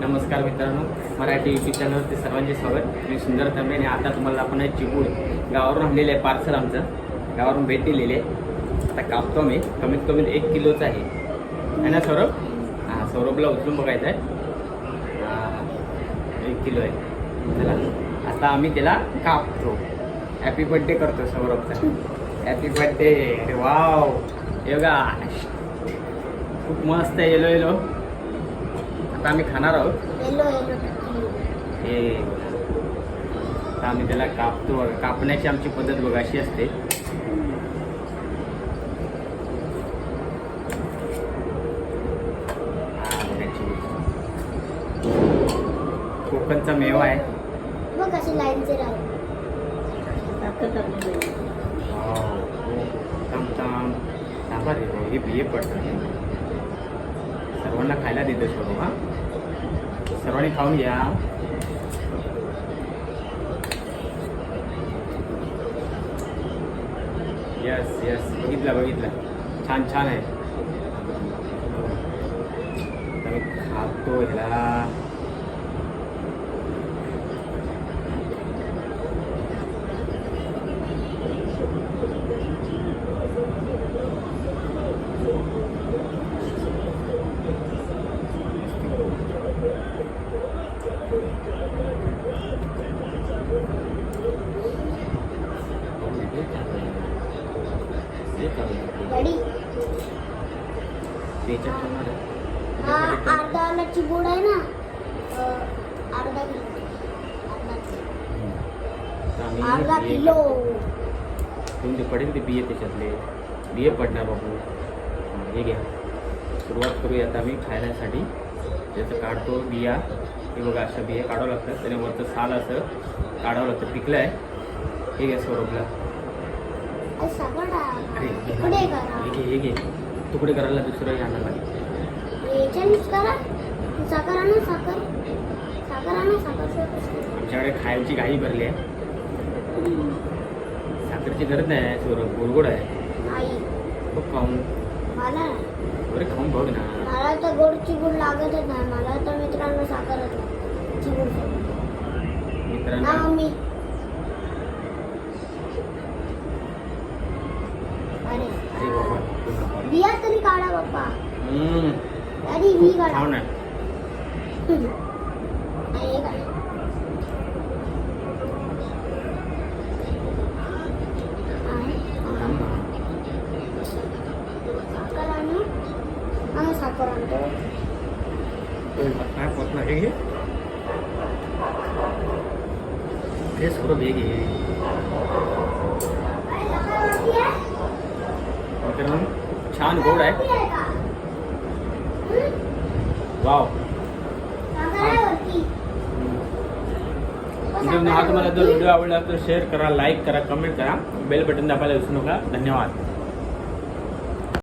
नमस्कार मित्रांनो मराठी यूट्यूब चॅनलवरती सर्वांचे स्वागत. मी सुंदर तांबे आणि आता तुम्हाला आपण एक चिपूड गावावरून आणलेलं आहे पार्सल आमचं. गावावरून भेट दिलेली आहे. आता कापतो मी कमीत कमी एक किलोचं आहे. आहे ना सौरभ? हां सौरभला उचलून बघायचं आहे. हां, एक किलो आहे. चला. आता आम्ही त्याला कापतो. हॅपी बर्थडे करतो सौरभचा. हॅपी बर्थडे अरे वाव योगा खूप मस्त आहे येलो येलो. आता आम्ही खाणार आहोत हे आता आम्ही त्याला कापतो. कापण्याची आमची पद्धत बघा अशी असते. कोकणचा मेवा आहे बघ असे लाईनचे राहू वाव. थांब थांब थांबा रे हे बिये पडतात सर्वांना खायला देतो सर्व हा. सर्वांनी खाऊन घ्या. यस यस बघितलं बघितलं. छान छान आहे. खातो ह्याला. अर्धा वाला चिबूड आहे ना. अर्धा किलो. अर्धा किलो. घेऊन ते पडेल ते बिये त्याच्यातले. बिये पडणार बाबू. हां, हे घ्या. सुरुवात करूया आता आम्ही खाण्यासाठी त्याचं काढतो बिया. हे बघा अशा बिया काढावं लागतात. त्याने वरचं साल असं काढावं लागतं. पिकलं आहे हे घ्या स्वरूपला. अरे तुकडे करायला दुसरं आणायला लागेल. साखर साखर साखर साखर आमच्याकडे खायची घाई भरली आहे. साखरेची गरज नाही स्वरूप गोडगोड आहे. खूप खाऊन. मला बरे खाऊन बघ ना. मला तर गोड चिबूड लागतच नाही. मला तर मित्रांनो साखरच. ना मित्रांनो? तरी काढा बाप्पा ही खाऊ काढा. साखर आणू. आणतो. काय होत नाही हे घे मित्रांनो छान गोड आहे. वाव. हा. तुम्हाला जर व्हिडिओ आवडला तर शेअर करा लाईक करा कमेंट करा. बेल बटन दाबायला विसरू नका. धन्यवाद.